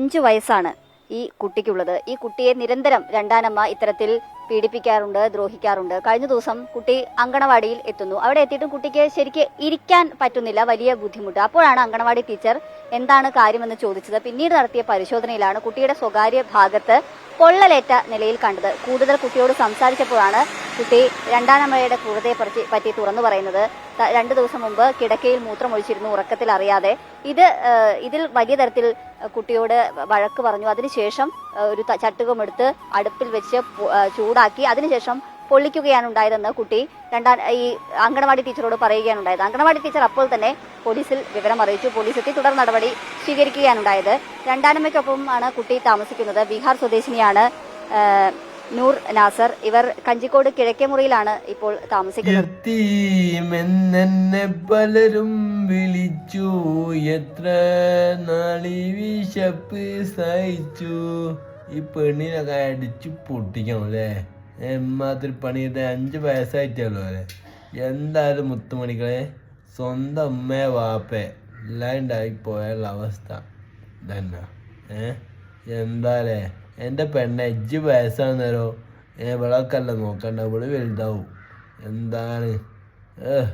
അഞ്ചു വയസ്സാണ് ഈ കുട്ടിക്കുള്ളത്. ഈ കുട്ടിയെ നിരന്തരം രണ്ടാനമ്മ ഇത്തരത്തിൽ പീഡിപ്പിക്കാറുണ്ട് ദ്രോഹിക്കാറുണ്ട്. കഴിഞ്ഞ ദിവസം കുട്ടി അങ്കണവാടിയിൽ എത്തുന്നു. അവിടെ എത്തിയിട്ടും കുട്ടിക്ക് ശരിക്ക് ഇരിക്കാൻ പറ്റുന്നില്ല വലിയ ബുദ്ധിമുട്ട്. അപ്പോഴാണ് അങ്കണവാടി ടീച്ചർ എന്താണ് കാര്യമെന്ന് ചോദിച്ചത്. പിന്നീട് നടത്തിയ പരിശോധനയിലാണ് കുട്ടിയുടെ സ്വകാര്യ ഭാഗത്ത് പൊള്ളലേറ്റ നിലയിൽ കണ്ടത്. കൂടുതൽ കുട്ടിയോട് സംസാരിച്ചപ്പോഴാണ് കുട്ടി രണ്ടാനമ്മയുടെ ക്രൂരതയെ പറ്റി തുറന്നു പറയുന്നത്. രണ്ടു ദിവസം മുമ്പ് കിടക്കയിൽ മൂത്രം ഒഴിച്ചിരുന്നു ഉറക്കത്തിൽ അറിയാതെ ഇത് ഇതിൽ വലിയ തരത്തിൽ കുട്ടിയോട് വഴക്ക് പറഞ്ഞു. അതിനുശേഷം ഒരു ചട്ടുകം എടുത്ത് അടുപ്പിൽ വെച്ച് ചൂടാക്കി അതിനുശേഷം പൊള്ളിക്കുകയാണ് ഉണ്ടായതെന്ന് കുട്ടി രണ്ടാം ഈ അങ്കണവാടി ടീച്ചറോട് പറയുകയാണ് ഉണ്ടായത്. അങ്കണവാടി ടീച്ചർ അപ്പോൾ തന്നെ പോലീസിൽ വിവരം അറിയിച്ചു. പോലീസ് എത്തി തുടർ നടപടി സ്വീകരിക്കുകയാണ് ഉണ്ടായത്. രണ്ടാനമ്മയ്ക്കൊപ്പം ആണ് കുട്ടി താമസിക്കുന്നത്. ബീഹാർ സ്വദേശിനിയാണ് നൂർ നാസർ ഇവർ കഞ്ചിക്കോട് കിഴക്കേമുറിയിലാണ് ഇപ്പോൾ താമസിക്കുന്നത്. പലരും വിളിച്ചു. എത്ര നാളി വിശപ്പ് സഹിച്ചു. ഈ പെണ്ണിനൊക്കെ അടിച്ചു പൊട്ടിക്കണം അല്ലേ? എമ്മാതിരി പണി ചെയ്ത അഞ്ച് വയസ്സായിട്ടല്ലോ അല്ലേ എന്തായാലും മുത്തുമണികളെ സ്വന്തം ഉമ്മയെ വാപ്പേ ഉണ്ടായി പോയുള്ള അവസ്ഥ. തന്നെ ഏ? എന്താലേ എന്റെ പെണ്ണ അഞ്ച് വയസ്സാന്നേരോ ഏ ഇവളൊക്കെ അല്ല നോക്കണ്ട? ഇവൾ വലുതാവും. എന്താണ്? ഏഹ്